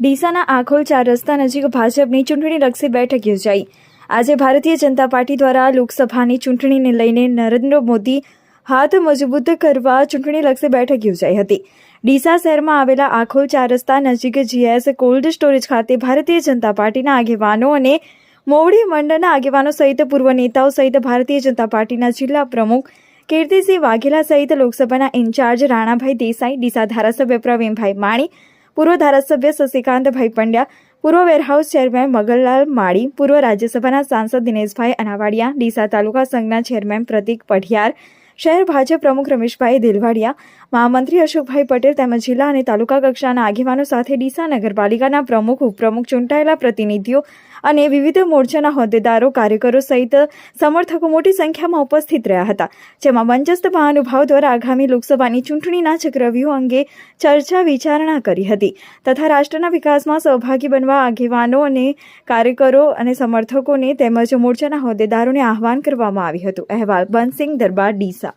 ડીસાના આખોલ ચાર રસ્તા નજીક ભાજપની ચૂંટણીલક્ષી બેઠક યોજાઈ. આજે ભારતીય જનતા પાર્ટી દ્વારા લોકસભાની ચૂંટણીને લઈને નરેન્દ્ર મોદી હાથ મજબૂત કરવા ચૂંટણીલક્ષી બેઠક યોજાઈ હતી. ડીસા શહેરમાં આવેલા આખોલ ચાર રસ્તા નજીક જીએસ કોલ્ડ સ્ટોરેજ ખાતે ભારતીય જનતા પાર્ટીના આગેવાનો અને મોવડી મંડળના આગેવાનો સહિત પૂર્વ નેતાઓ સહિત ભારતીય જનતા પાર્ટીના જિલ્લા પ્રમુખ કીર્તિસિંહ વાઘેલા સહિત લોકસભાના ઇન્ચાર્જ રાણાભાઈ દેસાઈ, ડીસા ધારાસભ્ય પ્રવીણભાઈ માણી પૂર્વ ધારાસભ્ય શશિકાંતભાઈ પંડ્યા પૂર્વ વેરહાઉસ ચેરમેન મગનલાલ માળી, પૂર્વ રાજ્યસભાના સાંસદ દિનેશભાઈ અનાવાડિયા, ડીસા તાલુકા સંઘના ચેરમેન પ્રતિક પઢિયાર, શહેર ભાજપ પ્રમુખ રમેશભાઈ દિલવાડિયા, મહામંત્રી અશોકભાઈ પટેલ તેમજ જિલ્લા અને તાલુકા કક્ષાના આગેવાનો સાથે ડીસા નગરપાલિકાના પ્રમુખ, ઉપપ્રમુખ ચૂંટાયેલા પ્રતિનિધિઓ અને વિવિધ મોરચાના હોદ્દેદારો, કાર્યકરો સહિત સમર્થકો મોટી સંખ્યામાં ઉપસ્થિત રહ્યા હતા. જેમાં મંચસ્થ મહાનુભાવ દ્વારા આગામી લોકસભાની ચૂંટણીના ચક્રવ્યૂહ અંગે ચર્ચા વિચારણા કરી હતી તથા રાષ્ટ્રના વિકાસમાં સહભાગી બનવા આગેવાનો અને કાર્યકરો અને સમર્થકોને તેમજ મોરચાના હોદ્દેદારોને આહવાન કરવામાં આવ્યું હતું. અહેવાલ બનસિંહ દરબાર, ડીસા.